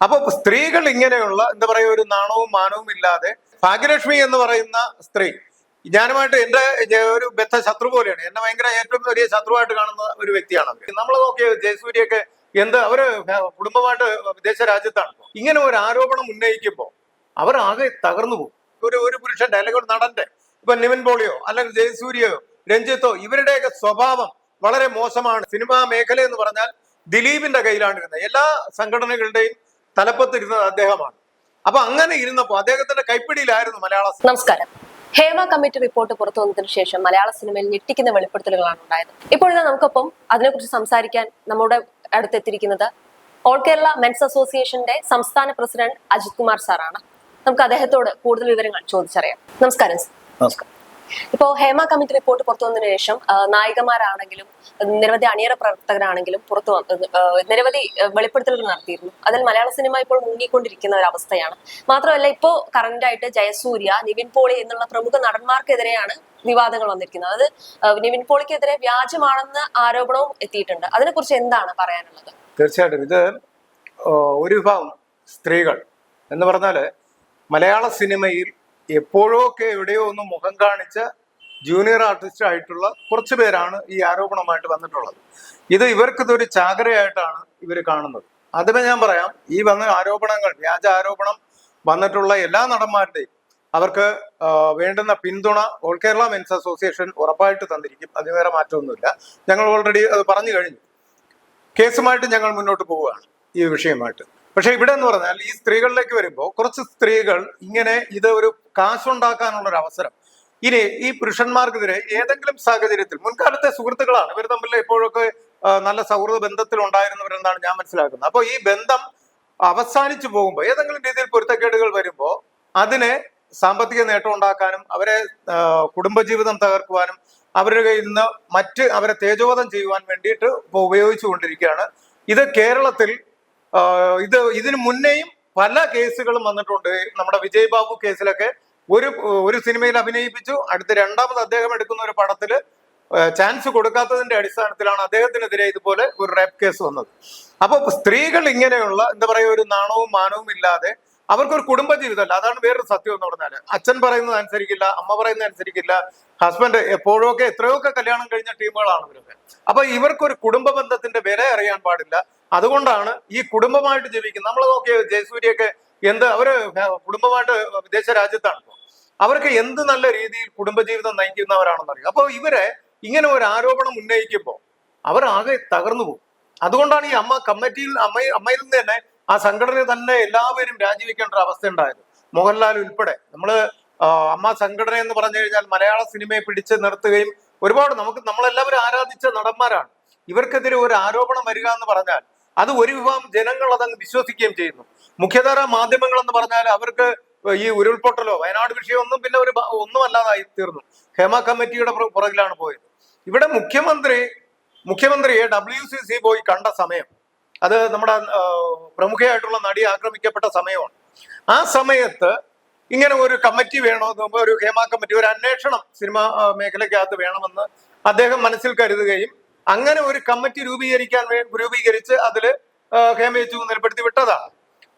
അപ്പൊ സ്ത്രീകൾ ഇങ്ങനെയുള്ള എന്താ പറയുക ഒരു നാണവും മാനവും ഇല്ലാതെ ഭാഗ്യലക്ഷ്മി എന്ന് പറയുന്ന സ്ത്രീ ഞാനുമായിട്ട് എന്റെ ഒരു ബദ്ധ ശത്രു പോലെയാണ്. എന്നെ ഭയങ്കര ഏറ്റവും വലിയ ശത്രുവായിട്ട് കാണുന്ന ഒരു വ്യക്തിയാണ് നമ്മൾ നോക്കിയ ജയസൂര്യയൊക്കെ എന്ത് അവർ കുടുംബമായിട്ട് വിദേശ രാജ്യത്താണ്. ഇങ്ങനെ ഒരു ആരോപണം ഉന്നയിക്കുമ്പോൾ അവർ ആകെ തകർന്നു പോകും. ഒരു ഒരു പുരുഷന്റെ അല്ലെങ്കിൽ ഒരു നടന്റെ ഇപ്പൊ നിവിൻ പോളിയോ അല്ലെങ്കിൽ ജയസൂര്യയോ രഞ്ജിത്തോ ഇവരുടെയൊക്കെ സ്വഭാവം വളരെ മോശമാണ്. സിനിമാ മേഖല എന്ന് പറഞ്ഞാൽ ദിലീപിന്റെ കയ്യിലാണ് ഇരുന്നത് എല്ലാ സംഘടനകളുടെയും തലപ്പത്തിരുന്നത് അദ്ദേഹമാണ്. അപ്പൊ അങ്ങനെ ഇരുന്നപ്പോ അദ്ദേഹത്തിന്റെ കൈപ്പിടിയിലായിരുന്നു മലയാള നമസ്കാരം. ഹേമ കമ്മിറ്റി റിപ്പോർട്ട് പുറത്തു വന്നതിന് ശേഷം മലയാള സിനിമയിൽ ഞെട്ടിക്കുന്ന വെളിപ്പെടുത്തലുകളാണ് ഉണ്ടായത്. ഇപ്പോഴിതാ നമുക്കൊപ്പം അതിനെക്കുറിച്ച് സംസാരിക്കാൻ നമ്മുടെ അടുത്തെത്തിയിരിക്കുന്നത് ഓൾ കേരള മെൻസ് അസോസിയേഷന്റെ സംസ്ഥാന പ്രസിഡന്റ് അജിത് കുമാർ സാറാണ്. നമുക്ക് അദ്ദേഹത്തോട് കൂടുതൽ വിവരങ്ങൾ ചോദിച്ചറിയാം. നമസ്കാരം സർ. നമസ്കാരം. ഇപ്പോ ഹേമ കമ്മിറ്റി റിപ്പോർട്ട് പുറത്തു വന്നതിന് ശേഷം നായികമാരാണെങ്കിലും നിരവധി അണിയറ പ്രവർത്തകരാണെങ്കിലും പുറത്തു നിരവധി വെളിപ്പെടുത്തലുകൾ നടത്തിയിരുന്നു. അതിൽ മലയാള സിനിമ ഇപ്പോൾ മുങ്ങിക്കൊണ്ടിരിക്കുന്ന ഒരു അവസ്ഥയാണ്. മാത്രമല്ല ഇപ്പോ കറന്റ് ആയിട്ട് ജയസൂര്യ നിവിൻ പോളി എന്നുള്ള പ്രമുഖ നടന്മാർക്കെതിരെയാണ് വിവാദങ്ങൾ വന്നിരിക്കുന്നത്. അത് നിവിൻ പോളിക്കെതിരെ വ്യാജമാണെന്ന ആരോപണവും എത്തിയിട്ടുണ്ട്. അതിനെക്കുറിച്ച് എന്താണ് പറയാനുള്ളത്? തീർച്ചയായിട്ടും. ഇത് ഒരു വിഭാഗം സ്ത്രീകൾ എന്ന് പറഞ്ഞാൽ മലയാള സിനിമയിൽ എപ്പോഴോ ഒക്കെ എവിടെയോ ഒന്ന് മുഖം കാണിച്ച ജൂനിയർ ആർട്ടിസ്റ്റ് ആയിട്ടുള്ള കുറച്ച് പേരാണ് ഈ ആരോപണമായിട്ട് വന്നിട്ടുള്ളത്. ഇത് ഇവർക്ക് ഇതൊരു ചാകരയായിട്ടാണ് ഇവർ കാണുന്നത്. ആദ്യമേ ഞാൻ പറയാം ഈ വന്ന ആരോപണങ്ങൾ വ്യാജ ആരോപണം വന്നിട്ടുള്ള എല്ലാ നടന്മാരുടെയും അവർക്ക് വേണ്ടുന്ന പിന്തുണ ഓൾ കേരള മെൻസ് അസോസിയേഷൻ ഉറപ്പായിട്ട് തന്നിരിക്കും. അതിന് വേറെ മാറ്റമൊന്നുമില്ല. ഞങ്ങൾ ഓൾറെഡി അത് പറഞ്ഞു കഴിഞ്ഞു. കേസുമായിട്ട് ഞങ്ങൾ മുന്നോട്ട് പോവുകയാണ് ഈ വിഷയമായിട്ട്. പക്ഷെ ഇവിടെ എന്ന് പറഞ്ഞാൽ ഈ സ്ത്രീകളിലേക്ക് വരുമ്പോൾ കുറച്ച് സ്ത്രീകൾ ഇങ്ങനെ ഇത് ഒരു കാശുണ്ടാക്കാനുള്ള ഒരു അവസരം. ഇനി ഈ പുരുഷന്മാർക്കെതിരെ ഏതെങ്കിലും സാഹചര്യത്തിൽ മുൻകാലത്തെ സുഹൃത്തുക്കളാണ് ഇവർ തമ്മിൽ എപ്പോഴൊക്കെ നല്ല സൗഹൃദ ബന്ധത്തിൽ ഉണ്ടായിരുന്നവരെന്നാണ് ഞാൻ മനസ്സിലാക്കുന്നത്. അപ്പോൾ ഈ ബന്ധം അവസാനിച്ചു പോകുമ്പോൾ ഏതെങ്കിലും രീതിയിൽ പൊരുത്തക്കേടുകൾ വരുമ്പോൾ അതിനെ സാമ്പത്തിക നേട്ടം ഉണ്ടാക്കാനും അവരെ കുടുംബജീവിതം തകർക്കുവാനും അവരുടെ കയ്യിൽ നിന്ന് മറ്റ് അവരെ തേജോവധം ചെയ്യുവാൻ വേണ്ടിയിട്ട് ഇപ്പോൾ ഉപയോഗിച്ചുകൊണ്ടിരിക്കുകയാണ്. ഇത് കേരളത്തിൽ ഇത് ഇതിനു മുന്നേയും പല കേസുകളും വന്നിട്ടുണ്ട്. നമ്മുടെ വിജയ് ബാബു കേസിലൊക്കെ ഒരു ഒരു സിനിമയിൽ അഭിനയിപ്പിച്ചു. അടുത്ത രണ്ടാമത് അദ്ദേഹം എടുക്കുന്ന ഒരു പടത്തിൽ ചാൻസ് കൊടുക്കാത്തതിന്റെ അടിസ്ഥാനത്തിലാണ് അദ്ദേഹത്തിനെതിരെ ഇതുപോലെ ഒരു റേപ്പ് കേസ് വന്നത്. അപ്പൊ സ്ത്രീകൾ ഇങ്ങനെയുള്ള എന്താ പറയുക ഒരു നാണവും മാനവും ഇല്ലാതെ അവർക്കൊരു കുടുംബ ജീവിതമല്ല അതാണ് വേറൊരു സത്യം എന്ന് പറഞ്ഞാൽ. അച്ഛൻ പറയുന്നത് അനുസരിക്കില്ല അമ്മ പറയുന്നത് അനുസരിക്കില്ല ഹസ്ബൻഡ് എപ്പോഴൊക്കെ എത്രയൊക്കെ കല്യാണം കഴിഞ്ഞ ടീമുകളാണ് ഇവരൊക്കെ. അപ്പൊ ഇവർക്കൊരു കുടുംബ ബന്ധത്തിന്റെ വില അറിയാൻ പാടില്ല. അതുകൊണ്ടാണ് ഈ കുടുംബമായിട്ട് ജീവിക്കുന്നത് നമ്മൾ നോക്കിയ ജയസൂര്യയൊക്കെ എന്ത് അവർ കുടുംബമായിട്ട് വിദേശ രാജ്യത്താണ്. അവർക്ക് എന്ത് നല്ല രീതിയിൽ കുടുംബജീവിതം നയിക്കുന്നവരാണെന്ന് അറിയാം അപ്പോൾ ഇവരെ ഇങ്ങനെ ഒരു ആരോപണം ഉന്നയിക്കുമ്പോൾ അവർ ആകെ തകർന്നു പോകും. അതുകൊണ്ടാണ് ഈ അമ്മ കമ്മിറ്റിയിൽ അമ്മ അമ്മയിൽ നിന്ന് തന്നെ ആ സംഘടന തന്നെ എല്ലാവരും രാജിവെക്കേണ്ട ഒരു അവസ്ഥ ഉണ്ടായത്. മോഹൻലാൽ ഉൾപ്പെടെ. നമ്മൾ അമ്മ സംഘടന എന്ന് പറഞ്ഞു കഴിഞ്ഞാൽ മലയാള സിനിമയെ പിടിച്ച് നിർത്തുകയും ഒരുപാട് നമുക്ക് നമ്മളെല്ലാവരും ആരാധിച്ച നടന്മാരാണ്. ഇവർക്കെതിരെ ഒരു ആരോപണം വരിക എന്ന് പറഞ്ഞാൽ അത് ഒരു വിഭാഗം ജനങ്ങൾ അതങ്ങ് വിശ്വസിക്കുകയും ചെയ്യുന്നു. മുഖ്യധാര മാധ്യമങ്ങൾ എന്ന് പറഞ്ഞാൽ അവർക്ക് ഈ ഉരുൾപൊട്ടലോ വയനാട് വിഷയമൊന്നും പിന്നെ ഒരു ഒന്നും അല്ലാതായി തീർന്നു. ഹേമ കമ്മിറ്റിയുടെ പുറ- പുറകിലാണ് പോയത്. ഇവിടെ മുഖ്യമന്ത്രി മുഖ്യമന്ത്രിയെ ഡബ്ല്യു സി സി പോയി കണ്ട സമയം അത് നമ്മുടെ പ്രമുഖയായിട്ടുള്ള നടി ആക്രമിക്കപ്പെട്ട സമയമാണ്. ആ സമയത്ത് ഇങ്ങനെ ഒരു കമ്മിറ്റി വേണോ ഒരു ഹേമ കമ്മിറ്റി ഒരു അന്വേഷണം സിനിമാ മേഖലയ്ക്കകത്ത് വേണമെന്ന് അദ്ദേഹം മനസ്സിൽ കരുതുകയും അങ്ങനെ ഒരു കമ്മിറ്റി രൂപീകരിക്കാൻ രൂപീകരിച്ച് അതിൽ ഹേമയച്ചു ഹേമ യേച്ചു നിലപ്പെടുത്തി വിട്ടതാണ്.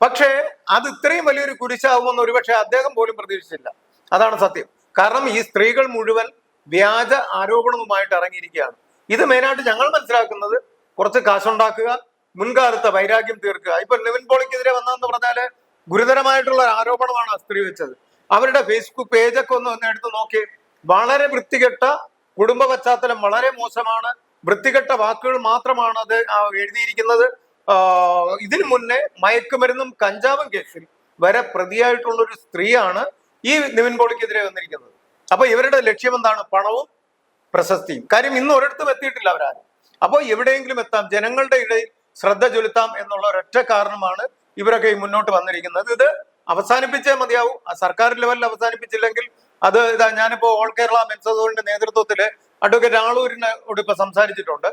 പക്ഷേ അത് ഇത്രയും വലിയൊരു കുരിശാവുമെന്ന് ഒരുപക്ഷെ അദ്ദേഹം പോലും പ്രതീക്ഷിച്ചില്ല. അതാണ് സത്യം. കാരണം ഈ സ്ത്രീകൾ മുഴുവൻ വ്യാജ ആരോപണവുമായിട്ട് ഇറങ്ങിയിരിക്കുകയാണ്. ഇത് മെയിനായിട്ട് ഞങ്ങൾ മനസ്സിലാക്കുന്നത് കുറച്ച് കാശുണ്ടാക്കുക മുൻകാലത്തെ വൈരാഗ്യം തീർക്കുക. ഇപ്പൊ നിവിൻ പോളിക്കെതിരെ വന്നതെന്ന് പറഞ്ഞാൽ ഗുരുതരമായിട്ടുള്ള ഒരു ആരോപണമാണ് സ്ത്രീ വെച്ചത്. അവരുടെ ഫേസ്ബുക്ക് പേജൊക്കെ ഒന്ന് ഒന്ന് എടുത്ത് നോക്കി. വളരെ വൃത്തികെട്ട കുടുംബ പശ്ചാത്തലം വളരെ മോശമാണ്. വൃത്തികെട്ട വാക്കുകൾ മാത്രമാണ് അത് എഴുതിയിരിക്കുന്നത്. ഇതിനു മുന്നേ മയക്കുമരുന്നും കഞ്ചാവും കേസിൽ വരെ പ്രതിയായിട്ടുള്ള ഒരു സ്ത്രീയാണ് ഈ നിവിൻ പോളിക്കെതിരെ വന്നിരിക്കുന്നത്. അപ്പൊ ഇവരുടെ ലക്ഷ്യം എന്താണ്? പണവും പ്രശസ്തിയും. കാര്യം ഇന്ന് ഒരിടത്തും എത്തിയിട്ടില്ല അവരാരും. അപ്പോൾ എവിടെയെങ്കിലും എത്താം ജനങ്ങളുടെ ഇടയിൽ ശ്രദ്ധ ചൊലുത്താം എന്നുള്ള ഒരൊറ്റ കാരണമാണ് ഇവരൊക്കെ മുന്നോട്ട് വന്നിരിക്കുന്നത്. ഇത് അവസാനിപ്പിച്ചേ മതിയാവും. സർക്കാർ ലെവലിൽ അവസാനിപ്പിച്ചില്ലെങ്കിൽ അത് ഇതാ ഞാനിപ്പോ ഓൾ കേരള മെൻസോറിന്റെ നേതൃത്വത്തിൽ അഡ്വക്കേറ്റ് ആളൂരിനോട് ഇപ്പൊ സംസാരിച്ചിട്ടുണ്ട്.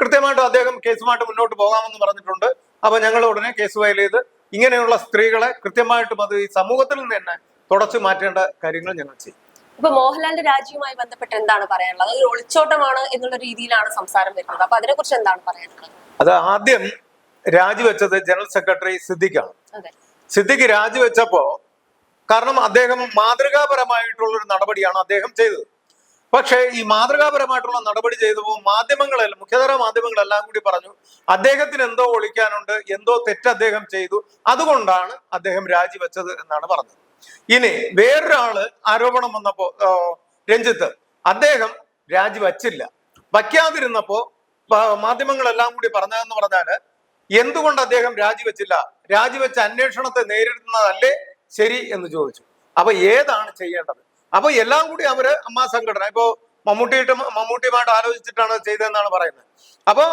കൃത്യമായിട്ട് അദ്ദേഹം കേസുമായിട്ട് മുന്നോട്ട് പോകാമെന്ന് പറഞ്ഞിട്ടുണ്ട്. അപ്പൊ ഞങ്ങൾ ഉടനെ കേസ് ഫയൽ ചെയ്ത് ഇങ്ങനെയുള്ള സ്ത്രീകളെ കൃത്യമായിട്ടും അത് ഈ സമൂഹത്തിൽ നിന്ന് തന്നെ തുടച്ചു മാറ്റേണ്ട കാര്യങ്ങൾ ഞങ്ങൾ ചെയ്യും. ഇപ്പൊ മോഹൻലാലിന്റെ രാജിയുമായി ബന്ധപ്പെട്ട് എന്താണ് പറയാനുള്ളത്? അതൊരു ഒളിച്ചോട്ടമാണ് എന്നുള്ള രീതിയിലാണ് സംസാരം വരുന്നത്. അപ്പൊ അതിനെ കുറിച്ച് എന്താണ് പറയാനുള്ളത്? അത് ആദ്യം രാജിവെച്ചത് ജനറൽ സെക്രട്ടറി സിദ്ദിഖാണ്. സിദ്ദിഖ് രാജിവെച്ചപ്പോ കാരണം അദ്ദേഹം മാതൃകാപരമായിട്ടുള്ള ഒരു നടപടിയാണ് അദ്ദേഹം ചെയ്തത്. പക്ഷേ ഈ മാതൃകാപരമായിട്ടുള്ള നടപടി ചെയ്തപ്പോൾ മാധ്യമങ്ങളെല്ലാം മുഖ്യധാര മാധ്യമങ്ങളെല്ലാം കൂടി പറഞ്ഞു അദ്ദേഹത്തിന് എന്തോ ഒളിക്കാനുണ്ട് എന്തോ തെറ്റ് അദ്ദേഹം ചെയ്തു അതുകൊണ്ടാണ് അദ്ദേഹം രാജിവെച്ചത് എന്നാണ് പറഞ്ഞത്. ഇനി വേറൊരാൾ ആരോപണം വന്നപ്പോ രഞ്ജിത്ത് അദ്ദേഹം രാജിവെച്ചില്ല. വയ്ക്കാതിരുന്നപ്പോ മാധ്യമങ്ങളെല്ലാം കൂടി പറഞ്ഞതെന്ന് പറഞ്ഞാൽ എന്തുകൊണ്ട് അദ്ദേഹം രാജിവെച്ചില്ല? രാജിവെച്ച അന്വേഷണത്തെ നേരിടുന്നതല്ലേ ശരി എന്ന് ചോദിച്ചു. അപ്പൊ ഏതാണ് ചെയ്യേണ്ടത്? അപ്പൊ എല്ലാം കൂടി അവർ അമ്മാ സംഘടന ഇപ്പോ മമ്മൂട്ടിയിട്ട് മമ്മൂട്ടിയുമായിട്ട് ആലോചിച്ചിട്ടാണ് ചെയ്തതെന്നാണ് പറയുന്നത്. അപ്പോ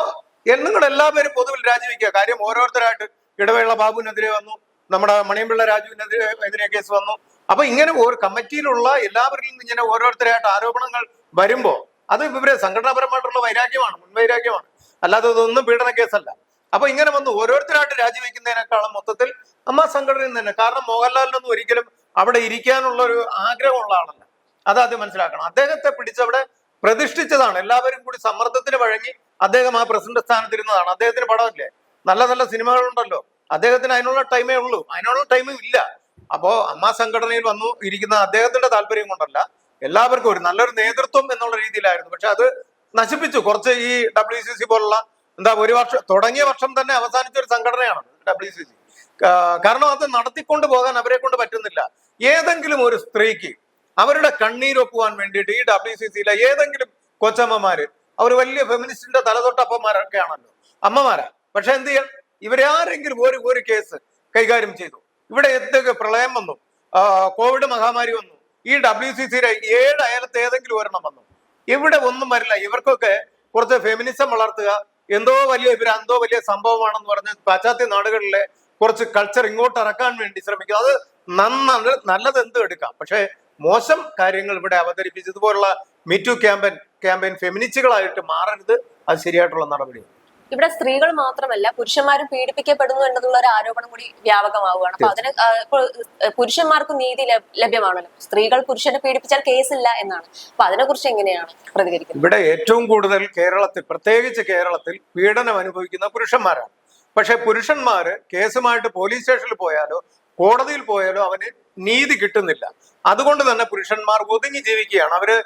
നിങ്ങൾ എല്ലാവരും പൊതുവിൽ രാജിവെക്കുക. കാര്യം ഓരോരുത്തരായിട്ട് ഇടവേള ബാബുവിനെതിരെ വന്നു നമ്മുടെ മണിയമ്പിള്ള രാജുവിനെതിരെ എതിരെ കേസ് വന്നു. അപ്പൊ ഇങ്ങനെ ഒരു കമ്മിറ്റിയിലുള്ള എല്ലാവരിൽ ഇങ്ങനെ ഓരോരുത്തരായിട്ട് ആരോപണങ്ങൾ വരുമ്പോ അത് ഇവരെ സംഘടനാപരമായിട്ടുള്ള വൈരാഗ്യമാണ് മുൻവൈരാഗ്യമാണ്. അല്ലാതെ ഇതൊന്നും പീഡന കേസല്ല. അപ്പൊ ഇങ്ങനെ വന്ന് ഓരോരുത്തരായിട്ട് രാജിവെക്കുന്നതിനേക്കാളും മൊത്തത്തിൽ അമ്മ സംഘടനയിൽ തന്നെ. കാരണം മോഹൻലാലിനൊന്നും ഒരിക്കലും അവിടെ ഇരിക്കാനുള്ള ഒരു ആഗ്രഹമുള്ള ആളല്ല. അത് ആദ്യം മനസ്സിലാക്കണം. അദ്ദേഹത്തെ പിടിച്ചവിടെ പ്രതിഷ്ഠിച്ചതാണ്. എല്ലാവരും കൂടി സമ്മർദ്ദത്തിന് വഴങ്ങി അദ്ദേഹം ആ പ്രസിഡന്റ് സ്ഥാനത്തിരുന്നതാണ്. അദ്ദേഹത്തിന് പടമില്ലേ? നല്ല നല്ല സിനിമകളുണ്ടല്ലോ. അദ്ദേഹത്തിന് അതിനുള്ള ടൈമേ ഉള്ളൂ. അതിനുള്ള ടൈമും ഇല്ല. അപ്പോ അമ്മ സംഘടനയിൽ വന്നു ഇരിക്കുന്ന അദ്ദേഹത്തിന്റെ താല്പര്യം കൊണ്ടല്ല. എല്ലാവർക്കും ഒരു നല്ലൊരു നേതൃത്വം എന്നുള്ള രീതിയിലായിരുന്നു. പക്ഷെ അത് നശിപ്പിച്ചു. കുറച്ച് ഈ ഡബ്ല്യു സി സി പോലുള്ള എന്താ ഒരു വർഷം തുടങ്ങിയ വർഷം തന്നെ അവസാനിച്ച ഒരു സംഘടനയാണ് ഡബ്ല്യു സി സി കാരണം അത് നടത്തിക്കൊണ്ട് പോകാൻ അവരെ കൊണ്ട് പറ്റുന്നില്ല. ഏതെങ്കിലും ഒരു സ്ത്രീക്ക് അവരുടെ കണ്ണീരൊക്കുവാൻ വേണ്ടിയിട്ട് ഈ ഡബ്ല്യു സി സിയിലെ ഏതെങ്കിലും കൊച്ചമ്മമാര് അവർ വലിയ ഫെമിനിസ്റ്റിന്റെ തലതൊട്ടപ്പന്മാരൊക്കെ ആണല്ലോ അമ്മമാരാ. പക്ഷെ എന്ത് ചെയ്യാൻ? ഇവരാരെങ്കിലും ഒരു ഒരു കേസ് കൈകാര്യം ചെയ്തു. ഇവിടെ എന്തൊക്കെ പ്രളയം വന്നു? കോവിഡ് മഹാമാരി വന്നു. ഈ ഡബ്ല്യു സി സിയുടെ ഏഴ് അയലത്ത് ഏതെങ്കിലും ഒരെണ്ണം വന്നു. ഇവിടെ ഒന്നും വരില്ല. ഇവർക്കൊക്കെ കുറച്ച് ഫെമിനിസം വളർത്തുക എന്തോ വലിയ എന്തോ വലിയ സംഭവമാണെന്ന് പറഞ്ഞ് പാശ്ചാത്യ നാടുകളിലെ കുറച്ച് കൾച്ചർ ഇങ്ങോട്ട് ഇറക്കാൻ വേണ്ടി ശ്രമിക്കുക അത് നന്ന നല്ലത് എന്തും എടുക്കാം? പക്ഷേ മോശം കാര്യങ്ങൾ ഇവിടെ അവതരിപ്പിച്ചതുപോലുള്ള മീറ്റു ക്യാമ്പയിൻ ക്യാമ്പയിൻ ഫെമിനിസ്റ്റുകളായിട്ട് മാറരുത്. അത് ശരിയായിട്ടുള്ള നടപടി ഇവിടെ സ്ത്രീകൾ മാത്രമല്ല പുരുഷന്മാരും പീഡിപ്പിക്കപ്പെടുന്നു എന്നുള്ള ഒരു ആരോപണം കൂടി വ്യാപകമാവുകയാണ്. അപ്പൊ അതിന് പുരുഷന്മാർക്കും നീതി ലഭ്- ലഭ്യമാണല്ലോ. സ്ത്രീകൾ പുരുഷനെ പീഡിപ്പിച്ചാൽ കേസില്ല എന്നാണ്. അപ്പൊ അതിനെ കുറിച്ച് എങ്ങനെയാണ് പ്രതികരിക്കുന്നത്? ഇവിടെ ഏറ്റവും കൂടുതൽ കേരളത്തിൽ പ്രത്യേകിച്ച് കേരളത്തിൽ പീഡനം അനുഭവിക്കുന്ന പുരുഷന്മാരാണ്. പക്ഷെ പുരുഷന്മാര് കേസുമായിട്ട് പോലീസ് സ്റ്റേഷനിൽ പോയാലോ കോടതിയിൽ പോയാലോ അവന് നീതി കിട്ടുന്നില്ല. അതുകൊണ്ട് തന്നെ പുരുഷന്മാർ ഒതുങ്ങി ജീവിക്കുകയാണ്. അവർ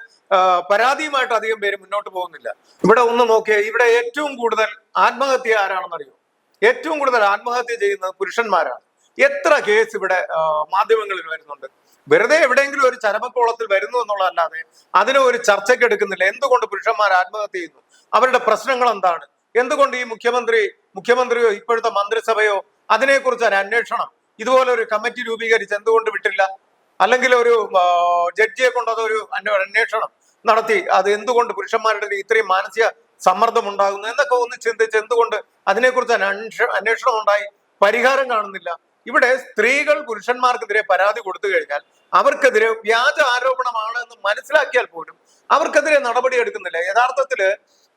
പരാതിയുമായിട്ട് അധികം പേര് മുന്നോട്ട് പോകുന്നില്ല. ഇവിടെ ഒന്ന് നോക്കിയാൽ ഇവിടെ ഏറ്റവും കൂടുതൽ ആത്മഹത്യ ആരാണെന്നറിയോ? ഏറ്റവും കൂടുതൽ ആത്മഹത്യ ചെയ്യുന്നത് പുരുഷന്മാരാണ്. എത്ര കേസ് ഇവിടെ മാധ്യമങ്ങളിൽ വരുന്നുണ്ട്? വെറുതെ എവിടെയെങ്കിലും ഒരു ചരമക്കോളത്തിൽ വരുന്നു എന്നുള്ളതല്ലാതെ അതിനെ ഒരു ചർച്ചയ്ക്ക് എടുക്കുന്നില്ല. എന്തുകൊണ്ട് പുരുഷന്മാർ ആത്മഹത്യ ചെയ്യുന്നു? അവരുടെ പ്രശ്നങ്ങൾ എന്താണ്? എന്തുകൊണ്ട് ഈ മുഖ്യമന്ത്രി മുഖ്യമന്ത്രിയോ ഇപ്പോഴത്തെ മന്ത്രിസഭയോ അതിനെക്കുറിച്ച് ഒരു അന്വേഷണം? ഇതുപോലെ ഒരു കമ്മിറ്റി രൂപീകരിച്ച് എന്തുകൊണ്ട് വിട്ടില്ല? അല്ലെങ്കിൽ ഒരു ജഡ്ജിയെ കൊണ്ട് അന്വേഷണം? നടത്തി. അത് എന്തുകൊണ്ട് പുരുഷന്മാരുടെ ഇത്രയും മാനസിക സമ്മർദ്ദം ഉണ്ടാകുന്നു? എന്നൊക്കെ ഒന്ന് ചിന്തിച്ച് എന്തുകൊണ്ട് അതിനെക്കുറിച്ച് അന്വേഷണം ഉണ്ടായി? പരിഹാരം കാണുന്നില്ല. ഇവിടെ സ്ത്രീകൾ പുരുഷന്മാർക്കെതിരെ പരാതി കൊടുത്തു കഴിഞ്ഞാൽ അവർക്കെതിരെ വ്യാജ ആരോപണമാണ് എന്ന് മനസ്സിലാക്കിയാൽ പോലും അവർക്കെതിരെ നടപടി എടുക്കുന്നില്ല. യഥാർത്ഥത്തിൽ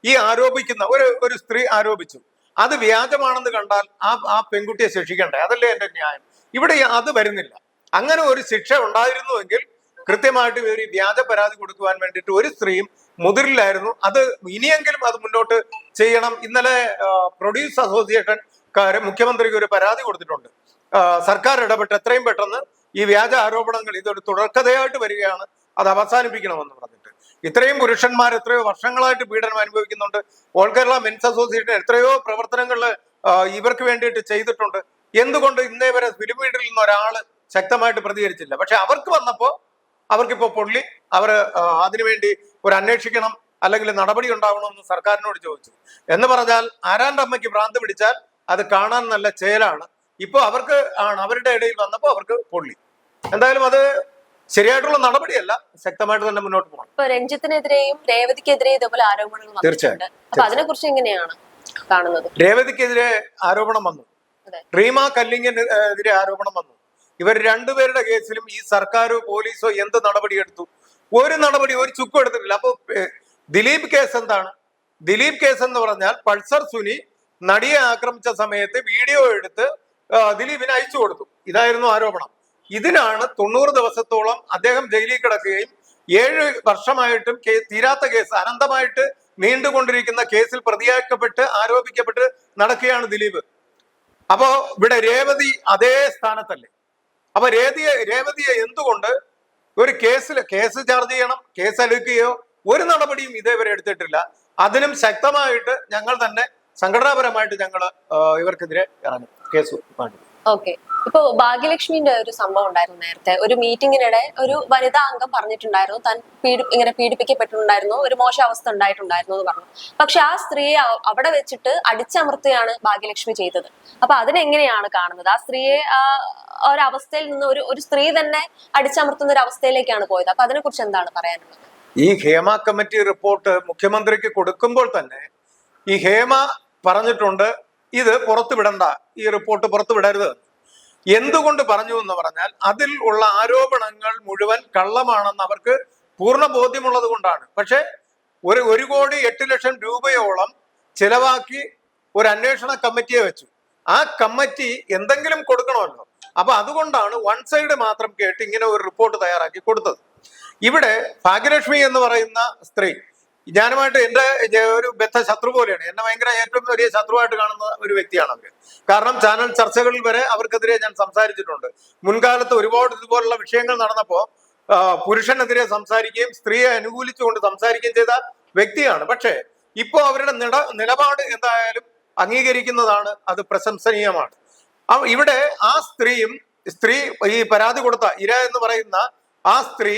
ഈ ആരോപിക്കുന്ന ഒരു ഒരു സ്ത്രീ ആരോപിച്ചു. അത് വ്യാജമാണെന്ന് കണ്ടാൽ ആ ആ പെൺകുട്ടിയെ ശിക്ഷിക്കണ്ടേ? അതല്ലേ എന്റെ ന്യായം. ഇവിടെ അത് വരുന്നില്ല. അങ്ങനെ ഒരു ശിക്ഷ ഉണ്ടായിരുന്നുവെങ്കിൽ കൃത്യമായിട്ട് ഒരു വ്യാജ പരാതി കൊടുക്കുവാൻ വേണ്ടിയിട്ട് ഒരു സ്ത്രീയും മുതിരില്ലായിരുന്നു. അത് ഇനിയെങ്കിലും അത് മുന്നോട്ട് ചെയ്യണം. ഇന്നലെ പ്രൊഡ്യൂസ് അസോസിയേഷൻ കാര് മുഖ്യമന്ത്രിക്ക് ഒരു പരാതി കൊടുത്തിട്ടുണ്ട്. സർക്കാർ ഇടപെട്ട് എത്രയും പെട്ടെന്ന് ഈ വ്യാജ ആരോപണങ്ങൾ ഇതൊരു തുടർക്കഥയായിട്ട് വരികയാണ്. അത് അവസാനിപ്പിക്കണമെന്ന് പറഞ്ഞിട്ട്. ഇത്രയും പുരുഷന്മാർ എത്രയോ വർഷങ്ങളായിട്ട് പീഡനം അനുഭവിക്കുന്നുണ്ട്. ഓൾ കേരള മെൻസ് അസോസിയേഷൻ എത്രയോ പ്രവർത്തനങ്ങൾ ഇവർക്ക് വേണ്ടിയിട്ട് ചെയ്തിട്ടുണ്ട്. എന്തുകൊണ്ട് ഇന്നേ വരെ ഫിലിം നിന്ന് ഒരാൾ ശക്തമായിട്ട് പ്രതികരിച്ചില്ല? പക്ഷെ അവർക്ക് വന്നപ്പോ അവർക്കിപ്പോ പൊള്ളി അവർ അതിനുവേണ്ടി ഒരു അന്വേഷിക്കണം അല്ലെങ്കിൽ നടപടി ഉണ്ടാവണമെന്ന് സർക്കാരിനോട് ചോദിച്ചു. എന്ന് പറഞ്ഞാൽ ആരാന്റെ അമ്മയ്ക്ക് ഭ്രാന്ത് പിടിച്ചാൽ അത് കാണാൻ നല്ല ചേലാണ്. ഇപ്പോൾ അവർക്ക് ആണ് അവരുടെ ഇടയിൽ വന്നപ്പോൾ അവർക്ക് പൊള്ളി. എന്തായാലും അത് ശരിയായിട്ടുള്ള നടപടിയല്ല ശക്തമായിട്ട് തന്നെ മുന്നോട്ട് പോകണം. ഇപ്പൊ രഞ്ജിത്തിനെതിരെയും രേവതിക്കെതിരെയും ഇതേപോലെ ആരോപണങ്ങൾ തീർച്ചയായിട്ടും തീർച്ചയായും. അപ്പൊ അതിനെ കുറിച്ച് എങ്ങനെയാണ് കാണുന്നത്? രേവതിക്കെതിരെ ആരോപണം വന്നു. റീമ കല്ലിങ്ങിനെതിരെ ആരോപണം വന്നു. ഇവർ രണ്ടുപേരുടെ കേസിലും ഈ സർക്കാരോ പോലീസോ എന്ത് നടപടി എടുത്തു ഒരു നടപടി ഒരു ചുക്കും എടുത്തിട്ടില്ല. അപ്പൊ ദിലീപ് കേസ് എന്താണ്? ദിലീപ് കേസ് എന്ന് പറഞ്ഞാൽ പൾസർ സുനി നടിയെ ആക്രമിച്ച സമയത്ത് വീഡിയോ എടുത്ത് ദിലീപിന് അയച്ചു കൊടുത്തു. ഇതായിരുന്നു ആരോപണം. ഇതിനാണ് തൊണ്ണൂറ് ദിവസത്തോളം അദ്ദേഹം ജയിലിൽ കിടക്കുകയും ഏഴ് വർഷമായിട്ടും തീരാത്ത കേസ് അനന്തമായിട്ട് നീണ്ടുകൊണ്ടിരിക്കുന്ന കേസിൽ പ്രതിയാക്കപ്പെട്ട് ആരോപിക്കപ്പെട്ട് നടക്കുകയാണ് ദിലീപ്. അപ്പോ ഇവിടെ രേവതി അതേ സ്ഥാനത്തല്ലേ? അപ്പൊ രേതിയെ രേവതിയെ എന്തുകൊണ്ട് ഒരു കേസിൽ കേസ് ചാർജ് ചെയ്യണം കേസ് എടുക്കുകയോ ഒരു നടപടിയും ഇതേവരെ എടുത്തിട്ടില്ല. അതിനും ശക്തമായിട്ട് ഞങ്ങൾ തന്നെ സംഘടനാപരമായിട്ട് ഞങ്ങൾ ഇവർക്കെതിരെ ഇറങ്ങും. Case okay. ഇപ്പൊ ഭാഗ്യലക്ഷ്മിന്റെ ഒരു സംഭവം ഉണ്ടായിരുന്നു നേരത്തെ. ഒരു മീറ്റിംഗിനിടെ ഒരു വനിതാ അംഗം പറഞ്ഞിട്ടുണ്ടായിരുന്നു. താൻ പീഡി ഇങ്ങനെ പീഡിപ്പിക്കപ്പെട്ടിട്ടുണ്ടായിരുന്നു. ഒരു മോശ അവസ്ഥ ഉണ്ടായിട്ടുണ്ടായിരുന്നു എന്ന് പറഞ്ഞു. പക്ഷെ ആ സ്ത്രീയെ അവിടെ വെച്ചിട്ട് അടിച്ചമർത്തുകയാണ് ഭാഗ്യലക്ഷ്മി ചെയ്തത്. അപ്പൊ അതിനെങ്ങനെയാണ് കാണുന്നത്? ആ സ്ത്രീയെ ആ ഒരവസ്ഥയിൽ നിന്ന് ഒരു ഒരു സ്ത്രീ തന്നെ അടിച്ചമർത്തുന്ന ഒരു അവസ്ഥയിലേക്കാണ് പോയത്. അപ്പൊ അതിനെ കുറിച്ച് എന്താണ് പറയാനുള്ളത്? ഈ ഹേമ കമ്മിറ്റി റിപ്പോർട്ട് മുഖ്യമന്ത്രിക്ക് കൊടുക്കുമ്പോൾ തന്നെ ഈ ഹേമ പറഞ്ഞിട്ടുണ്ട് ഇത് പുറത്തുവിടണ്ട. ഈ റിപ്പോർട്ട് പുറത്തു വിടരുത് എന്തുകൊണ്ട് പറഞ്ഞു എന്ന് പറഞ്ഞാൽ അതിൽ ഉള്ള ആരോപണങ്ങൾ മുഴുവൻ കള്ളമാണെന്ന് അവർക്ക് പൂർണ ബോധ്യമുള്ളത് കൊണ്ടാണ്. പക്ഷെ ഒരു ഒരു കോടി എട്ട് ലക്ഷം രൂപയോളം ചിലവാക്കി ഒരു അന്വേഷണ കമ്മിറ്റിയെ വെച്ചു. ആ കമ്മിറ്റി എന്തെങ്കിലും കൊടുക്കണമല്ലോ. അപ്പൊ അതുകൊണ്ടാണ് വൺ സൈഡ് മാത്രം കേട്ട് ഇങ്ങനെ ഒരു റിപ്പോർട്ട് തയ്യാറാക്കി കൊടുത്തത്. ഇവിടെ ഭാഗ്യലക്ഷ്മി എന്ന് പറയുന്ന സ്ത്രീ ഞാനുമായിട്ട് എന്റെ ഒരു ബദ്ധ ശത്രു പോലെയാണ്. എന്നെ ഭയങ്കര ഏറ്റവും വലിയ ശത്രുവായിട്ട് കാണുന്ന ഒരു വ്യക്തിയാണ് അവർ കാരണം ചാനൽ ചർച്ചകളിൽ വരെ അവർക്കെതിരെ ഞാൻ സംസാരിച്ചിട്ടുണ്ട്. മുൻകാലത്ത് ഒരുപാട് ഇതുപോലുള്ള വിഷയങ്ങൾ നടന്നപ്പോ പുരുഷനെതിരെ സംസാരിക്കുകയും സ്ത്രീയെ അനുകൂലിച്ചുകൊണ്ട് സംസാരിക്കുകയും ചെയ്ത വ്യക്തിയാണ്. പക്ഷേ ഇപ്പോൾ അവരുടെ നിട നിലപാട് എന്തായാലും അംഗീകരിക്കുന്നതാണ്. അത് പ്രശംസനീയമാണ്. ഇവിടെ ആ സ്ത്രീയും സ്ത്രീ ഈ പരാതി കൊടുത്ത ഇര എന്ന് പറയുന്ന ആ സ്ത്രീ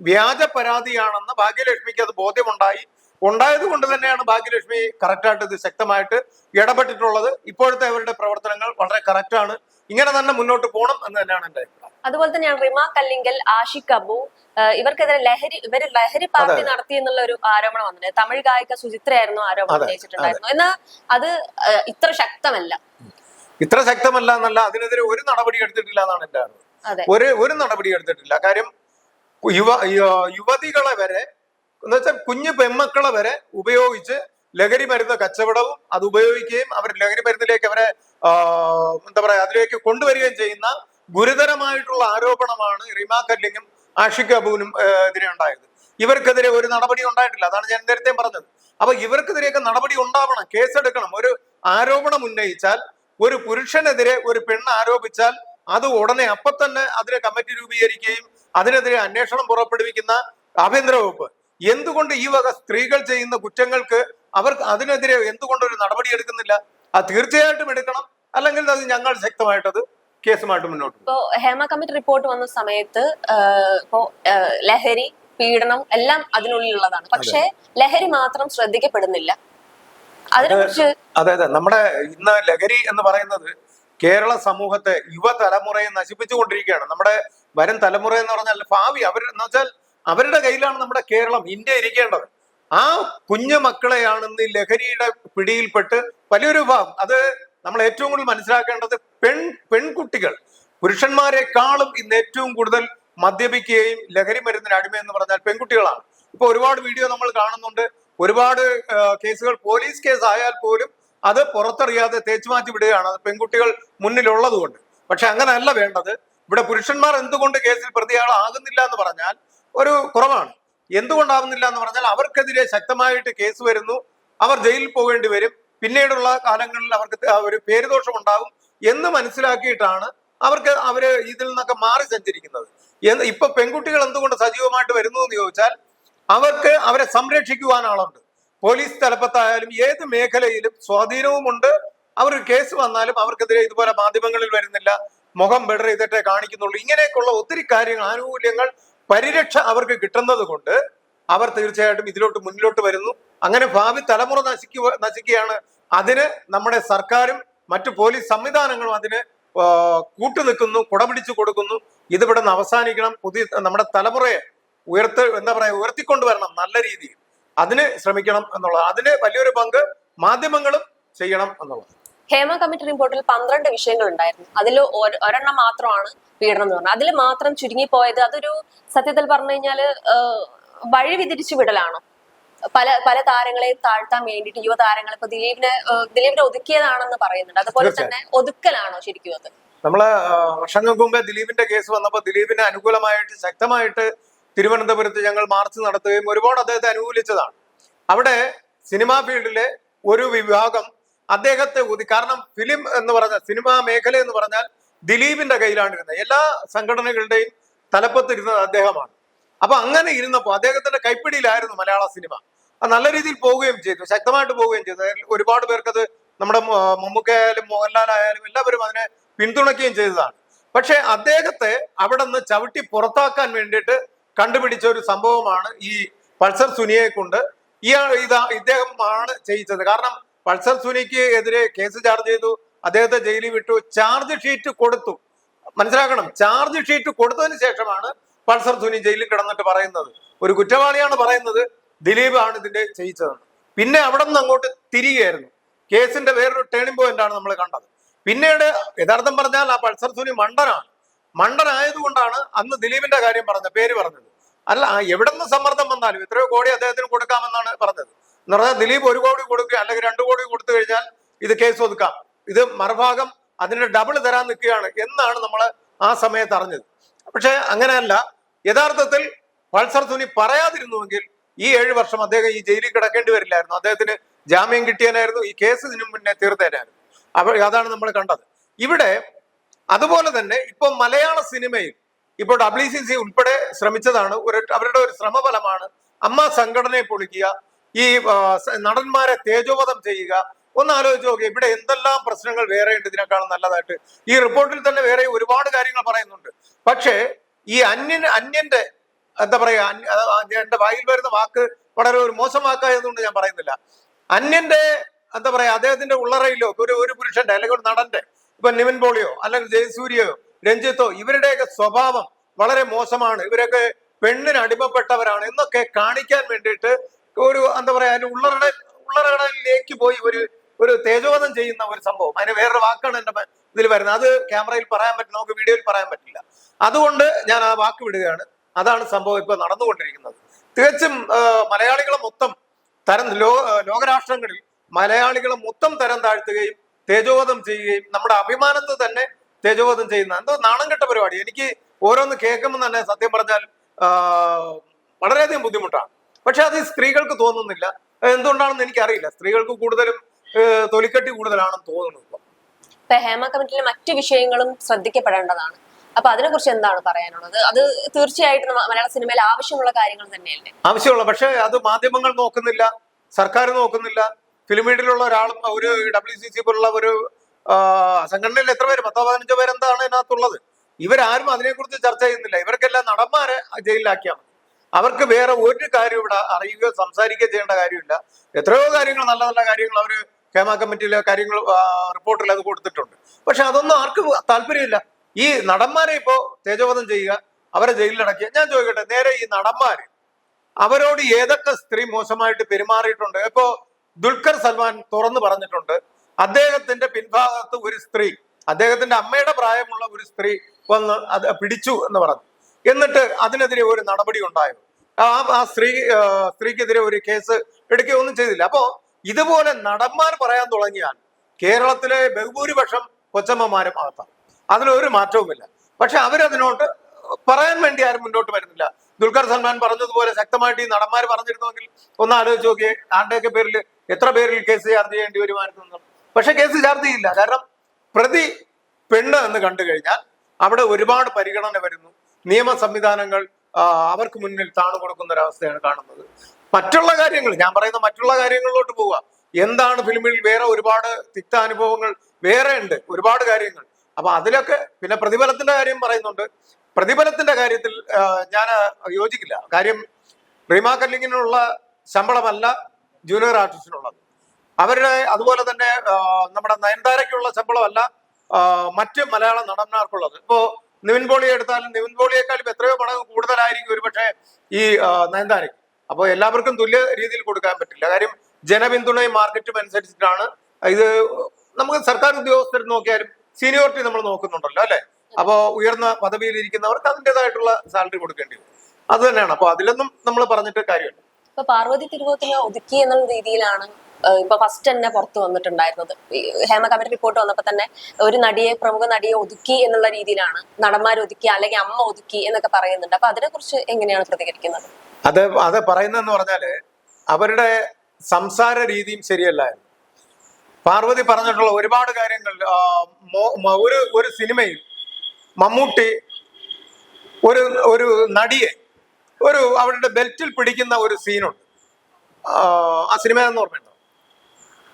വ്യാജ പരാതിയാണെന്ന് ഭാഗ്യലക്ഷ്മിക്ക് അത് ബോധ്യമുണ്ടായി. ഉണ്ടായത് കൊണ്ട് തന്നെയാണ് ഭാഗ്യലക്ഷ്മി കറക്റ്റായിട്ട് ഇത് ശക്തമായിട്ട് ഇടപെട്ടിട്ടുള്ളത്. ഇപ്പോഴത്തെ അവരുടെ പ്രവർത്തനങ്ങൾ വളരെ കറക്റ്റാണ് ഇങ്ങനെ തന്നെ മുന്നോട്ട് പോകണം എന്ന് തന്നെയാണ് എന്റെ അതുപോലെ തന്നെയാണ് റിമ കല്ലിങ്കൽ ആഷിഖ് അബു ഇവർക്കെതിരെ ലഹരി ഇവർ ലഹരി പാർട്ടി നടത്തി എന്നുള്ള ഒരു ആരോപണം വന്നിട്ടുണ്ട്. തമിഴ് ഗായിക സുചിത്രയായിരുന്നു ആരോപണം ഉന്നയിച്ചിട്ടുണ്ടായിരുന്നു എന്നാൽ അത് ഇത്ര ശക്തമല്ല. ഇത്ര ശക്തമല്ല എന്നല്ല അതിനെതിരെ ഒരു നടപടി എടുത്തിട്ടില്ല എന്നാണ് എന്റെ ഒരു ഒരു നടപടി എടുത്തിട്ടില്ല. കാര്യം യുവ യുവതികളെ വരെ എന്ന് വെച്ചാൽ കുഞ്ഞു പെൺമക്കളെ വരെ ഉപയോഗിച്ച് ലഹരി മരുന്ന് കച്ചവടവും അത് ഉപയോഗിക്കുകയും അവർ ലഹരി മരുന്നിലേക്ക് അവരെ എന്താ പറയാ അതിലേക്ക് കൊണ്ടുവരികയും ചെയ്യുന്ന ഗുരുതരമായിട്ടുള്ള ആരോപണമാണ് റിമ കല്ലിങ്ങും ആഷിഖ് അബുവിനും എതിരെ ഉണ്ടായത്. ഇവർക്കെതിരെ ഒരു നടപടി ഉണ്ടായിട്ടില്ല. അതാണ് ഞാൻ നേരത്തെ പറഞ്ഞത്. അപ്പൊ ഇവർക്കെതിരെയൊക്കെ നടപടി ഉണ്ടാവണം കേസെടുക്കണം. ഒരു ആരോപണം ഉന്നയിച്ചാൽ ഒരു പുരുഷനെതിരെ ഒരു പെണ്ണ് ആരോപിച്ചാൽ അത് ഉടനെ അപ്പൊ തന്നെ അതിനെ കമ്മിറ്റി രൂപീകരിക്കുകയും അതിനെതിരെ അന്വേഷണം പുറപ്പെടുവിക്കുന്ന ആഭ്യന്തര വകുപ്പ്. എന്തുകൊണ്ട് ഈ വക സ്ത്രീകൾ ചെയ്യുന്ന കുറ്റങ്ങൾക്ക് അവർക്ക് അതിനെതിരെ എന്തുകൊണ്ട് ഒരു നടപടി എടുക്കുന്നില്ല? അത് തീർച്ചയായിട്ടും എടുക്കണം. അല്ലെങ്കിൽ അത് ഞങ്ങൾ ശക്തമായിട്ടത് കേസുമായിട്ട് മുന്നോട്ട്. ഇപ്പോ ഹേമ കമ്മിറ്റി റിപ്പോർട്ട് വന്ന സമയത്ത് ഇപ്പോ ലഹരി പീഡനം എല്ലാം അതിനുള്ളിലുള്ളതാണ്. പക്ഷേ ലഹരി മാത്രം ശ്രദ്ധിക്കപ്പെടുന്നില്ല. അതിനെക്കുറിച്ച് അതെ അതെ. നമ്മുടെ ഇന്ന് ലഹരി എന്ന് പറയുന്നത് കേരള സമൂഹത്തെ യുവതലമുറയെ നശിപ്പിച്ചുകൊണ്ടിരിക്കുകയാണ്. നമ്മുടെ വരും തലമുറ എന്ന് പറഞ്ഞാൽ ഭാവി അവർ എന്ന് വെച്ചാൽ അവരുടെ കയ്യിലാണ് നമ്മുടെ കേരളം ഇന്ത്യ ഇരിക്കേണ്ടത്. ആ കുഞ്ഞു മക്കളെയാണ് ഇന്ന് ഈ ലഹരിയുടെ പിടിയിൽപ്പെട്ട് വലിയൊരു ഭാഗം അത് നമ്മൾ ഏറ്റവും കൂടുതൽ മനസ്സിലാക്കേണ്ടത് പെൺ പെൺകുട്ടികൾ. പുരുഷന്മാരെക്കാളും ഇന്ന് ഏറ്റവും കൂടുതൽ മദ്യപിക്കുകയും ലഹരി മരുന്നിന് അടിമ എന്ന് പറഞ്ഞാൽ പെൺകുട്ടികളാണ്. ഇപ്പൊ ഒരുപാട് വീഡിയോ നമ്മൾ കാണുന്നുണ്ട്. ഒരുപാട് കേസുകൾ പോലീസ് കേസ് ആയാൽ പോലും അത് പുറത്തറിയാതെ തേച്ചുമാറ്റി വിടുകയാണ് അത് പെൺകുട്ടികൾ മുന്നിലുള്ളത് കൊണ്ട് പക്ഷെ അങ്ങനെയല്ല വേണ്ടത്. ഇവിടെ പുരുഷന്മാർ എന്തുകൊണ്ട് കേസിൽ പ്രതിയാളാകുന്നില്ല എന്ന് പറഞ്ഞാൽ ഒരു കുറവാണ്. എന്തുകൊണ്ടാവുന്നില്ല എന്ന് പറഞ്ഞാൽ അവർക്കെതിരെ ശക്തമായിട്ട് കേസ് വരുന്നു. അവർ ജയിലിൽ പോകേണ്ടി വരും. പിന്നീടുള്ള കാലങ്ങളിൽ അവർക്ക് ഒരു പേരുദോഷം ഉണ്ടാകും എന്ന് മനസ്സിലാക്കിയിട്ടാണ് അവർക്ക് അവർ ഇതിൽ നിന്നൊക്കെ മാറി സഞ്ചരിക്കുന്നത്. ഇപ്പൊ പെൺകുട്ടികൾ എന്തുകൊണ്ട് സജീവമായിട്ട് വരുന്നു എന്ന് ചോദിച്ചാൽ അവർക്ക് അവരെ സംരക്ഷിക്കുവാൻ ആളുണ്ട്. പോലീസ് തലപ്പത്തായാലും ഏത് മേഖലയിലും സ്വാധീനവുമുണ്ട്. അവർ കേസ് വന്നാലും അവർക്കെതിരെ ഇതുപോലെ മാധ്യമങ്ങളിൽ വരുന്നില്ല. മുഖം ബെഡർ ചെയ്തിട്ടേ കാണിക്കുന്നുള്ളൂ. ഇങ്ങനെയൊക്കെയുള്ള ഒത്തിരി കാര്യങ്ങൾ ആനുകൂല്യങ്ങൾ പരിരക്ഷ അവർക്ക് കിട്ടുന്നത് കൊണ്ട് അവർ തീർച്ചയായിട്ടും ഇതിലോട്ട് മുന്നിലോട്ട് വരുന്നു. അങ്ങനെ ഭാവി തലമുറ നശിക്കുക നശിക്കുകയാണ്. അതിന് നമ്മുടെ സർക്കാരും മറ്റു പോലീസ് സംവിധാനങ്ങളും അതിന് കൂട്ടു നിൽക്കുന്നു കുടപിടിച്ചു കൊടുക്കുന്നു. ഇതിവിടെ നിന്ന് അവസാനിക്കണം. പുതിയ നമ്മുടെ തലമുറയെ ഉയർത്ത് എന്താ പറയാ ഉയർത്തിക്കൊണ്ടുവരണം നല്ല രീതിയിൽ. അതിന് ശ്രമിക്കണം എന്നുള്ളത്. അതിന് വലിയൊരു പങ്ക് മാധ്യമങ്ങളും ചെയ്യണം എന്നുള്ളത്. ഹേമ കമ്മിറ്റി റിപ്പോർട്ടിൽ പന്ത്രണ്ട് വിഷയങ്ങൾ ഉണ്ടായിരുന്നു അതിൽ ഒരെണ്ണം മാത്രമാണ് പീഡനം എന്ന് പറഞ്ഞത്. അതിൽ മാത്രം ചുരുങ്ങിപ്പോയത് അതൊരു സത്യത്തിൽ പറഞ്ഞു കഴിഞ്ഞാൽ വഴി വിതിരിച്ചു വിടലാണോ. പല പല താരങ്ങളെ താഴ്ത്താൻ വേണ്ടിയിട്ട് യുവതാരങ്ങൾ ഇപ്പൊ ദിലീപിനെ ദിലീപിനെ ഒതുക്കിയതാണെന്ന് പറയുന്നുണ്ട്. അതുപോലെ തന്നെ ഒതുക്കലാണോ ശരിക്കും അത്? നമ്മൾ വർഷങ്ങൾക്ക് മുമ്പേ ദിലീപിന്റെ കേസ് വന്നപ്പോൾ ദിലീപിന് അനുകൂലമായിട്ട് ശക്തമായിട്ട് തിരുവനന്തപുരത്ത് ഞങ്ങൾ മാർച്ച് നടത്തുകയും ഒരുപാട് അദ്ദേഹത്തെ അനുകൂലിച്ചതാണ്. അവിടെ സിനിമാ ഫീൽഡിലെ ഒരു വിഭാഗം അദ്ദേഹത്തെ ഊതി. കാരണം ഫിലിം എന്ന് പറഞ്ഞ സിനിമാ മേഖല എന്ന് പറഞ്ഞാൽ ദിലീപിന്റെ കയ്യിലാണ് ഇരുന്നത് എല്ലാ സംഘടനകളുടെയും തലപ്പത്തിരുന്നത് അദ്ദേഹമാണ്. അപ്പൊ അങ്ങനെ ഇരുന്നപ്പോൾ അദ്ദേഹത്തിന്റെ കൈപ്പിടിയിലായിരുന്നു മലയാള സിനിമ. നല്ല രീതിയിൽ പോവുകയും ചെയ്തു ശക്തമായിട്ട് പോവുകയും ചെയ്തു. ഒരുപാട് പേർക്കത് നമ്മുടെ മമ്മൂക്കയായാലും മോഹൻലാൽ ആയാലും എല്ലാവരും അതിനെ പിന്തുണയ്ക്കുകയും ചെയ്തതാണ്. പക്ഷെ അദ്ദേഹത്തെ അവിടെ നിന്ന് ചവിട്ടി പുറത്താക്കാൻ വേണ്ടിയിട്ട് കണ്ടുപിടിച്ച ഒരു സംഭവമാണ് ഈ പൾസർ സുനിയെ കൊണ്ട് ഇയാൾ ഇതാ ഇദ്ദേഹമാണ് ചെയ്യിച്ചത്. കാരണം പൾസർ സുനിക്ക് എതിരെ കേസ് ചാർജ് ചെയ്തു. അദ്ദേഹത്തെ ജയിലിൽ വിട്ടു. ചാർജ് ഷീറ്റ് കൊടുത്തു. മനസ്സിലാക്കണം ചാർജ് ഷീറ്റ് കൊടുത്തതിന് ശേഷമാണ് പൾസർ സുനി ജയിലിൽ കിടന്നിട്ട് പറയുന്നത്. ഒരു കുറ്റവാളിയാണ് പറയുന്നത്. ദിലീപ് ആണ് ഇതിന്റെ ചെയ്യിച്ചതെന്ന്. പിന്നെ അവിടെ നിന്ന് അങ്ങോട്ട് തിരികെയായിരുന്നു കേസിന്റെ വേറൊരു ടേണിംഗ് പോയിന്റ് ആണ് നമ്മൾ കണ്ടത്. പിന്നീട് യഥാർത്ഥം പറഞ്ഞാൽ ആ പൾസർ സുനി മണ്ടനാണ്. മണ്ടനായതുകൊണ്ടാണ് അന്ന് ദിലീപിന്റെ കാര്യം പറഞ്ഞത് പേര് പറഞ്ഞത്. അല്ല എവിടെ നിന്ന് സമ്മർദ്ദം വന്നാലും എത്രയോ കോടി അദ്ദേഹത്തിന് കൊടുക്കാമെന്നാണ് പറഞ്ഞത്. എന്ന് പറഞ്ഞാൽ ദിലീപ് ഒരു കോടി കൊടുക്കുക അല്ലെങ്കിൽ രണ്ടു കോടി കൊടുത്തു കഴിഞ്ഞാൽ ഇത് കേസ് ഒതുക്കാം. ഇത് മറുഭാഗം അതിന്റെ ഡബിൾ തരാൻ നിൽക്കുകയാണ് എന്നാണ് നമ്മൾ ആ സമയത്ത് അറിഞ്ഞത്. പക്ഷെ അങ്ങനെയല്ല. യഥാർത്ഥത്തിൽ പൾസർ സുനി പറയാതിരുന്നുവെങ്കിൽ ഈ ഏഴ് വർഷം അദ്ദേഹം ഈ ജയിലിൽ കിടക്കേണ്ടി വരില്ലായിരുന്നു. അദ്ദേഹത്തിന് ജാമ്യം കിട്ടിയനായിരുന്നു. ഈ കേസ് ഇതിനു മുന്നേ തീർത്തേനായിരുന്നു. അപ്പോൾ അതാണ് നമ്മൾ കണ്ടത്. ഇവിടെ അതുപോലെ തന്നെ ഇപ്പൊ മലയാള സിനിമയിൽ ഇപ്പോൾ ഡബ്ല്യു സി സി ഉൾപ്പെടെ ശ്രമിച്ചതാണ്. ഒരു അവരുടെ ഒരു ശ്രമഫലമാണ് അമ്മ സംഘടനയെ പൊളിക്കുക ഈ നടന്മാരെ തേജോവധം ചെയ്യുക. ഒന്ന് ആലോചിച്ച് നോക്കി ഇവിടെ എന്തെല്ലാം പ്രശ്നങ്ങൾ വേറെ ഉണ്ട് ഇതിനേക്കാളും നല്ലതായിട്ട്. ഈ റിപ്പോർട്ടിൽ തന്നെ വേറെ ഒരുപാട് കാര്യങ്ങൾ പറയുന്നുണ്ട്. പക്ഷേ ഈ അന്യൻ അന്യന്റെ എന്താ പറയാ എന്റെ വായിൽ വരുന്ന വാക്ക് വളരെ ഒരു മോശം വാക്കായതുകൊണ്ട് ഞാൻ പറയുന്നില്ല. അന്യന്റെ എന്താ പറയാ അദ്ദേഹത്തിന്റെ ഉള്ളറയിലോ ഒരു ഒരു പുരുഷന്റെ അല്ലെങ്കിൽ ഒരു നടന്റെ ഇപ്പൊ നിവിൻ പോളിയോ അല്ലെങ്കിൽ ജയസൂര്യയോ രഞ്ജിത്തോ ഇവരുടെയൊക്കെ സ്വഭാവം വളരെ മോശമാണ്. ഇവരൊക്കെ പെണ്ണിന് അടിമപ്പെട്ടവരാണ് എന്നൊക്കെ കാണിക്കാൻ വേണ്ടിയിട്ട് ഒരു എന്താ പറയാ അതിന്റെ ഉള്ളറട ഉള്ളറടലിലേക്ക് പോയി ഒരു ഒരു തേജോവധം ചെയ്യുന്ന ഒരു സംഭവം. അതിന് വേറൊരു വാക്കാണ് എന്റെ ഇതിൽ വരുന്നത്. അത് ക്യാമറയിൽ പറയാൻ പറ്റില്ല നമുക്ക് വീഡിയോയിൽ പറയാൻ പറ്റില്ല. അതുകൊണ്ട് ഞാൻ ആ വാക്ക് വിടുകയാണ്. അതാണ് സംഭവം ഇപ്പൊ നടന്നുകൊണ്ടിരിക്കുന്നത്. തികച്ചും മലയാളികളെ മൊത്തം തരം ലോ ലോകരാഷ്ട്രങ്ങളിൽ മലയാളികളെ മൊത്തം തരം താഴ്ത്തുകയും തേജോവധം ചെയ്യുകയും നമ്മുടെ അഭിമാനത്തെ തന്നെ തേജോവധം ചെയ്യുന്ന എന്തോ നാണം കെട്ട പരിപാടി. എനിക്ക് ഓരോന്ന് കേൾക്കുമ്പോൾ തന്നെ സത്യം പറഞ്ഞാൽ വളരെയധികം ബുദ്ധിമുട്ടാണ്. പക്ഷെ അത് സ്ത്രീകൾക്ക് തോന്നുന്നില്ല. എന്തുകൊണ്ടാണെന്ന് എനിക്കറിയില്ല. സ്ത്രീകൾക്ക് കൂടുതലും തൊലിക്കെട്ടി കൂടുതലാണെന്ന് തോന്നുന്നു ഇപ്പം. ഹേമ കമ്മിറ്റിയിലെ മറ്റു വിഷയങ്ങളും ശ്രദ്ധിക്കപ്പെടേണ്ടതാണ്. അപ്പൊ അതിനെ കുറിച്ച് എന്താണ് പറയാനുള്ളത്? അത് തീർച്ചയായിട്ടും മലയാള സിനിമയിൽ ആവശ്യമുള്ള കാര്യങ്ങൾ തന്നെയല്ലേ? ആവശ്യമുള്ള പക്ഷെ അത് മാധ്യമങ്ങൾ നോക്കുന്നില്ല സർക്കാർ നോക്കുന്നില്ല. ഫിലിമീഡിലുള്ള ഒരാളും ഒരു ഡബ്ല്യു സി സി പോലുള്ള ഒരു സംഘടനയിൽ എത്ര പേര്? പത്തോ പതിനഞ്ചോ പേരെന്താണ് ഇതിനകത്തുള്ളത് ഇവരാരും അതിനെക്കുറിച്ച് ചർച്ച ചെയ്യുന്നില്ല. ഇവർക്കെല്ലാം നടന്മാരെ ജയിലിലാക്കിയാൽ മതി. അവർക്ക് വേറെ ഒരു കാര്യം ഇവിടെ അറിയുകയോ സംസാരിക്കുകയോ ചെയ്യേണ്ട കാര്യമില്ല. എത്രയോ കാര്യങ്ങൾ നല്ല നല്ല കാര്യങ്ങൾ അവർ ഹേമ കമ്മിറ്റിയിലെ കാര്യങ്ങൾ റിപ്പോർട്ടിൽ അത് കൊടുത്തിട്ടുണ്ട്. പക്ഷെ അതൊന്നും ആർക്കും താല്പര്യമില്ല. ഈ നടന്മാരെ ഇപ്പോ തേജോവധം ചെയ്യുക അവരെ ജയിലിലടക്കുക ഞാൻ ചോദിക്കട്ടെ നേരെ ഈ നടന്മാര് അവരോട് ഏതൊക്കെ സ്ത്രീ മോശമായിട്ട് പെരുമാറിയിട്ടുണ്ട്? ഇപ്പോ ദുൽഖർ സൽമാൻ തുറന്നു പറഞ്ഞിട്ടുണ്ട് അദ്ദേഹത്തിന്റെ പിൻഭാഗത്ത് ഒരു സ്ത്രീ അദ്ദേഹത്തിന്റെ അമ്മയുടെ പ്രായമുള്ള ഒരു സ്ത്രീ വന്ന് അത് പിടിച്ചു എന്ന് പറഞ്ഞു. എന്നിട്ട് അതിനെതിരെ ഒരു നടപടി ഉണ്ടായോ ആ ആ സ്ത്രീ സ്ത്രീക്കെതിരെ ഒരു കേസ് എടുക്കുകയോ ഒന്നും ചെയ്തില്ല. അപ്പോ ഇതുപോലെ നടന്മാർ പറയാൻ തുടങ്ങിയാൽ കേരളത്തിലെ ബഹുഭൂരിപക്ഷം കൊച്ചമ്മമാരും അകത്താണ് അതിലൊരു മാറ്റവുമില്ല. പക്ഷെ അവരതിനോട്ട് പറയാൻ വേണ്ടി ആരും മുന്നോട്ട് വരുന്നില്ല. ദുൽഖർ സൽമാൻ പറഞ്ഞതുപോലെ ശക്തമായിട്ട് ഈ നടന്മാർ പറഞ്ഞിരുന്നുവെങ്കിൽ ഒന്ന് ആലോചിച്ച് നോക്കിയേ ആരുടെയൊക്കെ പേരിൽ എത്ര പേരിൽ കേസ് ചാർജ് ചെയ്യേണ്ടി വരുമായിരുന്നു പക്ഷെ കേസ് ചാർജ് ചെയ്യില്ല. കാരണം പ്രതി പെണ്ണ് എന്ന് കണ്ടു കഴിഞ്ഞാൽ അവിടെ ഒരുപാട് പരിഗണന വരുന്നു. നിയമ സംവിധാനങ്ങൾ അവർക്ക് മുന്നിൽ താണു കൊടുക്കുന്ന ഒരവസ്ഥയാണ് കാണുന്നത്. മറ്റുള്ള കാര്യങ്ങൾ ഞാൻ പറയുന്ന മറ്റുള്ള കാര്യങ്ങളിലോട്ട് പോവുക. എന്താണ് ഫിലിമിൽ വേറെ ഒരുപാട് തിക്ത അനുഭവങ്ങൾ വേറെ ഉണ്ട് ഒരുപാട് കാര്യങ്ങൾ. അപ്പൊ അതിലൊക്കെ പിന്നെ പ്രതിഫലത്തിന്റെ കാര്യം പറയുന്നുണ്ട്. പ്രതിഫലത്തിന്റെ കാര്യത്തിൽ ഞാൻ യോജിക്കില്ല. കാര്യം റീമാ കല്ലിങ്ങിനുള്ള ശമ്പളമല്ല ജൂനിയർ ആർട്ടിസ്റ്റിനുള്ളത്. അവരുടെ അതുപോലെ തന്നെ നമ്മുടെ നയൻതാരയ്ക്കുള്ള ശമ്പളമല്ല മറ്റ് മലയാള നടന്മാർക്കുള്ളത്. ഇപ്പോ നിവിൻ പോളിയെ എടുത്താലും നിവിൻ പോളിയേക്കാളും എത്രയോ പണം കൂടുതലായിരിക്കും ഒരുപക്ഷെ ഈ നയൻതാരയ്ക്ക്. അപ്പോൾ എല്ലാവർക്കും തുല്യ രീതിയിൽ കൊടുക്കാൻ പറ്റില്ല. കാര്യം ജനപിന്തുണയും മാർക്കറ്റും അനുസരിച്ചിട്ടാണ്. ഇത് നമുക്ക് സർക്കാർ ഉദ്യോഗസ്ഥർ നോക്കിയാലും സീനിയോറിറ്റി നമ്മൾ നോക്കുന്നുണ്ടല്ലോ അല്ലെ? അപ്പോൾ ഉയർന്ന പദവിയിൽ ഇരിക്കുന്നവർക്ക് അതിന്റെതായിട്ടുള്ള സാലറി കൊടുക്കേണ്ടി വരും. അത് തന്നെയാണ്. അപ്പോൾ അതിലൊന്നും നമ്മൾ പറഞ്ഞിട്ട് കാര്യമില്ല. പാർവതി തിരുവോത്തിനെ ഒതുക്കി എന്നുള്ള രീതിയിലാണ് ഇപ്പൊ ഫസ്റ്റ് തന്നെ പുറത്തു വന്നിട്ടുണ്ടായിരുന്നത്. ഹേമ കമ്മിറ്റി റിപ്പോർട്ട് വന്നപ്പോ തന്നെ ഒരു നടിയെ പ്രമുഖ നടിയെ ഒതുക്കി എന്നുള്ള രീതിയിലാണ് നടന്മാർ ഒതുക്കി അല്ലെങ്കിൽ അമ്മ ഒതുക്കി എന്നൊക്കെ പറയുന്നുണ്ട്. അപ്പൊ അതിനെ കുറിച്ച് എങ്ങനെയാണ് പ്രതികരിക്കുന്നത്? അത് അത് പറയുന്നതെന്ന് പറഞ്ഞാൽ അവരുടെ സംസാര രീതിയും ശരിയല്ലായിരുന്നു. പാർവതി പറഞ്ഞിട്ടുള്ള ഒരുപാട് കാര്യങ്ങൾ ഒരു ഒരു സിനിമയിൽ മമ്മൂട്ടി ഒരു ഒരു നടിയെ ഒരു അവരുടെ ബെൽറ്റിൽ പിടിക്കുന്ന ഒരു സീനുണ്ട് ആ സിനിമ എന്ന് ഓർമ്മയുണ്ടോ?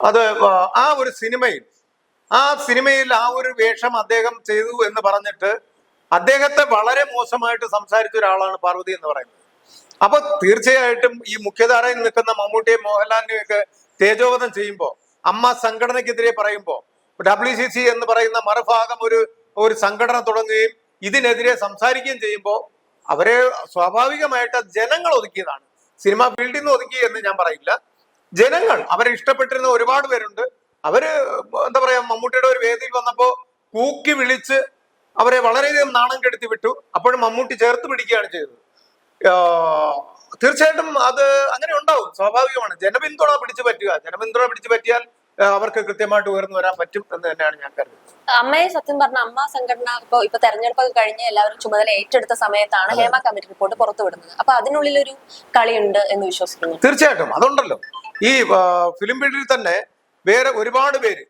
അത് ആ, ഒരു സിനിമയിൽ ആ സിനിമയിൽ ആ ഒരു വേഷം അദ്ദേഹം ചെയ്തു എന്ന് പറഞ്ഞിട്ട് അദ്ദേഹത്തെ വളരെ മോശമായിട്ട് സംസാരിച്ച ഒരാളാണ് പാർവതി എന്ന് പറയുന്നത്. അപ്പൊ തീർച്ചയായിട്ടും ഈ മുഖ്യധാരയിൽ നിൽക്കുന്ന മമ്മൂട്ടിയെ മോഹൻലാലിനെയും ഒക്കെ തേജോവധം ചെയ്യുമ്പോൾ അമ്മ സംഘടനയ്ക്കെതിരെ പറയുമ്പോൾ ഡബ്ല്യു സി സി എന്ന് പറയുന്ന മറുഭാഗം ഒരു ഒരു സംഘടന തുടങ്ങുകയും ഇതിനെതിരെ സംസാരിക്കുകയും ചെയ്യുമ്പോൾ അവരെ സ്വാഭാവികമായിട്ട് ജനങ്ങൾ ഒതുക്കിയതാണ്. സിനിമാ ഫീൽഡിൽ നിന്ന് ഒതുക്കി എന്ന് ഞാൻ പറയില്ല. ജനങ്ങൾ അവരെ ഇഷ്ടപ്പെട്ടിരുന്ന ഒരുപാട് പേരുണ്ട്. അവർ എന്താ പറയാ മമ്മൂട്ടിയുടെ ഒരു വേദിയിൽ വന്നപ്പോ കൂക്കി വിളിച്ച് അവരെ വളരെയധികം നാണം കെടുത്തി വിട്ടു. അപ്പോഴും മമ്മൂട്ടി ചേർത്ത് പിടിക്കുകയാണ് ചെയ്തത്. തീർച്ചയായിട്ടും അത് അങ്ങനെ ഉണ്ടാവും. സ്വാഭാവികമാണ്. ജനപിന്തുണ പിടിച്ചു പറ്റുക. ജനപിന്തുണ പിടിച്ചു പറ്റിയാൽ അവർക്ക് കൃത്യമായിട്ട് ഉയർന്നു വരാൻ പറ്റും എന്ന് തന്നെയാണ് ഞാൻ കരുതുന്നത്. അമ്മയെ സത്യം പറഞ്ഞ അമ്മ സംഘടന ഇപ്പൊ ഇപ്പൊ തെരഞ്ഞെടുപ്പൊക്കെ കഴിഞ്ഞ് എല്ലാവരും ചുമതല ഏറ്റെടുത്ത സമയത്താണ് ഹേമ കമ്മിറ്റി റിപ്പോർട്ട് പുറത്തുവിടുന്നത് അപ്പൊ അതിനുള്ളിൽ ഒരു കളിയുണ്ട് എന്ന് വിശ്വസിക്കുന്നു. തീർച്ചയായിട്ടും. അതുണ്ടല്ലോ. ഈ ഫിലിം ഫീൽഡിൽ തന്നെ വേറെ ഒരുപാട് പേര്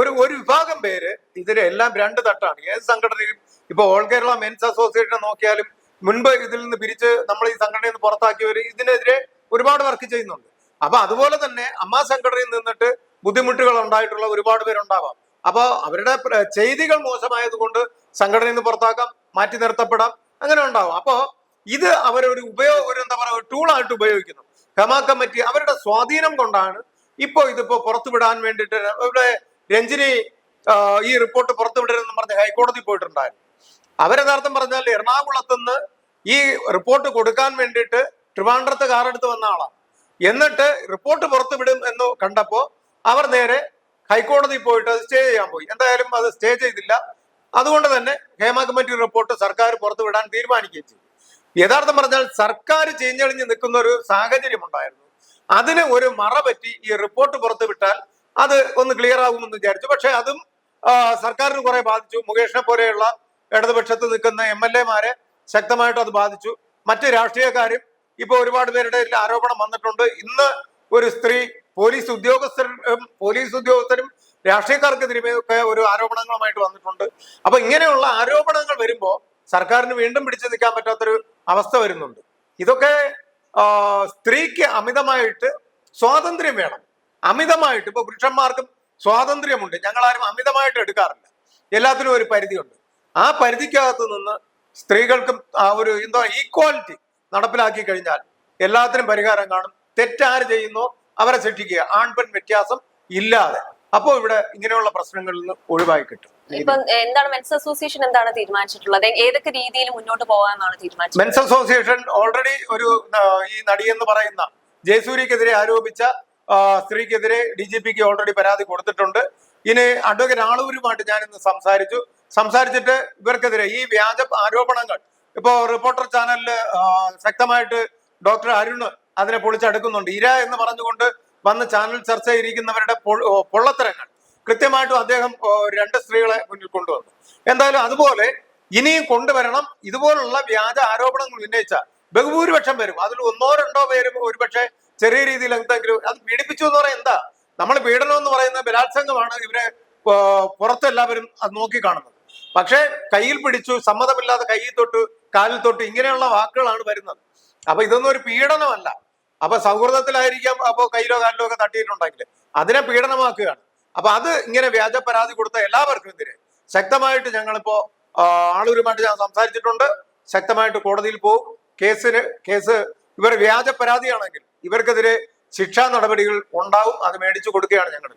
ഒരു ഒരു വിഭാഗം പേര് ഇതിലെ എല്ലാം രണ്ട് തട്ടാണ്. ഏത് സംഘടനയും ഇപ്പൊ ഓൾ കേരള മെൻസ് അസോസിയേഷൻ നോക്കിയാലും മുൻപ് ഇതിൽ നിന്ന് പിരിച്ച് നമ്മൾ ഈ സംഘടനയിൽ നിന്ന് പുറത്താക്കിയവർ ഇതിനെതിരെ ഒരുപാട് വർക്ക് ചെയ്യുന്നുണ്ട്. അപ്പൊ അതുപോലെ തന്നെ അമ്മാ സംഘടനയിൽ നിന്നിട്ട് ബുദ്ധിമുട്ടുകൾ ഉണ്ടായിട്ടുള്ള ഒരുപാട് പേരുണ്ടാവാം. അപ്പൊ അവരുടെ ചെയ്തികൾ മോശമായതുകൊണ്ട് സംഘടനയിൽ നിന്ന് പുറത്താക്കാം മാറ്റി നിർത്തപ്പെടാം അങ്ങനെ ഉണ്ടാവും. അപ്പോ ഇത് അവരൊരു ഉപയോഗ ഒരു എന്താ പറയുക ടൂളായിട്ട് ഉപയോഗിക്കുന്നു. ഹെമ കമ്മിറ്റി അവരുടെ സ്വാധീനം കൊണ്ടാണ് ഇപ്പോ ഇതിപ്പോ പുറത്തുവിടാൻ വേണ്ടിയിട്ട് ഇവിടെ രഞ്ജിനി ഈ റിപ്പോർട്ട് പുറത്തുവിടരുതെന്ന് പറഞ്ഞ് ഹൈക്കോടതി പോയിട്ടുണ്ടായിരുന്നു. അവരഥാർത്ഥം പറഞ്ഞാൽ എറണാകുളത്ത് നിന്ന് ഈ റിപ്പോർട്ട് കൊടുക്കാൻ വേണ്ടിയിട്ട് ട്രിവാൻഡ്രത്ത് കാറെടുത്ത് വന്ന ആളാണ്. എന്നിട്ട് റിപ്പോർട്ട് പുറത്തുവിടും എന്ന് കണ്ടപ്പോ അവർ നേരെ ഹൈക്കോടതി പോയിട്ട് അത് സ്റ്റേ ചെയ്യാൻ പോയി. എന്തായാലും അത് സ്റ്റേ ചെയ്തില്ല. അതുകൊണ്ട് തന്നെ ഹേമ കമ്മിറ്റി റിപ്പോർട്ട് സർക്കാർ പുറത്തുവിടാൻ തീരുമാനിക്കുകയും ചെയ്തു. യഥാർത്ഥം പറഞ്ഞാൽ സർക്കാർ ചീഞ്ഞളിഞ്ഞ് നിൽക്കുന്ന ഒരു സാഹചര്യം ഉണ്ടായിരുന്നു. അതിന് ഒരു മറ പറ്റി ഈ റിപ്പോർട്ട് പുറത്തുവിട്ടാൽ അത് ഒന്ന് ക്ലിയർ ആകുമെന്ന് വിചാരിച്ചു. പക്ഷെ അതും സർക്കാരിന് കുറെ ബാധിച്ചു. മുകേഷിനെ പോലെയുള്ള ഇടതുപക്ഷത്ത് നിൽക്കുന്ന എം എൽ എമാരെ ശക്തമായിട്ട് അത് ബാധിച്ചു. മറ്റ് രാഷ്ട്രീയക്കാരും ഇപ്പൊ ഒരുപാട് പേരുടെ ആരോപണം വന്നിട്ടുണ്ട്. ഇന്ന് ഒരു സ്ത്രീ പോലീസ് ഉദ്യോഗസ്ഥരും പോലീസ് ഉദ്യോഗസ്ഥരും രാഷ്ട്രീയക്കാർക്കെതിരെ ഒക്കെ ഒരു ആരോപണങ്ങളുമായിട്ട് വന്നിട്ടുണ്ട്. അപ്പൊ ഇങ്ങനെയുള്ള ആരോപണങ്ങൾ വരുമ്പോ സർക്കാരിന് വീണ്ടും പിടിച്ചു നിൽക്കാൻ പറ്റാത്തൊരു അവസ്ഥ വരുന്നുണ്ട്. ഇതൊക്കെ സ്ത്രീക്ക് അമിതമായിട്ട് സ്വാതന്ത്ര്യം വേണം. അമിതമായിട്ട് ഇപ്പൊ പുരുഷന്മാർക്കും സ്വാതന്ത്ര്യമുണ്ട്. ഞങ്ങൾ ആരും അമിതമായിട്ട് എടുക്കാറില്ല. എല്ലാത്തിനും ഒരു പരിധിയുണ്ട്. ആ പരിധിക്കകത്ത് നിന്ന് സ്ത്രീകൾക്കും ആ ഒരു എന്തോ ഈക്വാലിറ്റി നടപ്പിലാക്കി കഴിഞ്ഞാൽ എല്ലാത്തിനും പരിഹാരം കാണും. തെറ്റാര് ചെയ്യുന്നോ അവരെ ശിക്ഷിക്കുക ആൺപെൺ വ്യത്യാസം ഇല്ലാതെ. അപ്പോ ഇവിടെ ഇങ്ങനെയുള്ള പ്രശ്നങ്ങളിൽ നിന്ന് ഒഴിവായി കിട്ടും. ഇപ്പൊ എന്താണ് മെൻസ് അസോസിയേഷൻ എന്താണ് തീരുമാനിച്ചിട്ടുള്ളത്? ഏതൊക്കെ രീതിയിൽ മുന്നോട്ട് പോകാമെന്നാണ് തീരുമാനിച്ചത്? മെൻസ് അസോസിയേഷൻ ഓൾറെഡി ഒരു ഈ നടി എന്ന് പറയുന്ന ജയസൂര്യക്കെതിരെ ആരോപിച്ച സ്ത്രീക്കെതിരെ ഡി ജി പിക്ക് ഓൾറെഡി പരാതി കൊടുത്തിട്ടുണ്ട്. ഇനി അഡ്വക്കേറ്റ് ആളൂരുമായിട്ട് ഞാൻ ഇന്ന് സംസാരിച്ചു. സംസാരിച്ചിട്ട് ഇവർക്കെതിരെ ഈ വ്യാജ ആരോപണങ്ങൾ ഇപ്പോ റിപ്പോർട്ടർ ചാനലിൽ ശക്തമായിട്ട് ഡോക്ടർ അരുൺ അതിനെ പൊളിച്ചെടുക്കുന്നുണ്ട്. ഇര എന്ന് പറഞ്ഞുകൊണ്ട് വന്ന് ചാനൽ ചർച്ച ചെയ്തിരിക്കുന്നവരുടെ പൊള്ളത്തരങ്ങൾ. കൃത്യമായിട്ടും അദ്ദേഹം രണ്ട് സ്ത്രീകളെ മുന്നിൽ കൊണ്ടുവന്നു. എന്തായാലും അതുപോലെ ഇനിയും കൊണ്ടുവരണം. ഇതുപോലുള്ള വ്യാജ ആരോപണങ്ങൾ ഉന്നയിച്ച ബഹുഭൂരിപക്ഷം വരും. അതിൽ ഒന്നോ രണ്ടോ പേരും ഒരുപക്ഷെ ചെറിയ രീതിയിൽ എന്തെങ്കിലും അത് പീഡിപ്പിച്ചു എന്ന് പറയാൻ എന്താ? നമ്മൾ പീഡനം എന്ന് പറയുന്ന ബലാത്സംഗമാണ് ഇവരെ പുറത്തെല്ലാവരും അത് നോക്കിക്കാണുന്നത്. പക്ഷേ കയ്യിൽ പിടിച്ചു സമ്മതമില്ലാതെ കയ്യിൽ തൊട്ട് കാലിൽ തൊട്ട് ഇങ്ങനെയുള്ള വാക്കുകളാണ് വരുന്നത്. അപ്പൊ ഇതൊന്നും ഒരു പീഡനമല്ല. അപ്പൊ സൗഹൃദത്തിലായിരിക്കാം അപ്പൊ കയ്യിലോ കാലിലോ ഒക്കെ തട്ടിയിട്ടുണ്ടെങ്കിൽ അതിനെ പീഡനമാക്കുകയാണ്. അപ്പൊ അത് ഇങ്ങനെ വ്യാജ പരാതി കൊടുത്ത എല്ലാവർക്കും എതിരെ. ശക്തമായിട്ട് ഞങ്ങളിപ്പോ ആളൂരുമായിട്ട് ഞാൻ സംസാരിച്ചിട്ടുണ്ട്. ശക്തമായിട്ട് കോടതിയിൽ പോകും കേസിന് കേസ് ഇവർ വ്യാജ പരാതിയാണെങ്കിൽ ഇവർക്കെതിരെ ശിക്ഷാ നടപടികൾ ഉണ്ടാവും. അത് മേടിച്ചു കൊടുക്കുകയാണ് ഞങ്ങൾ.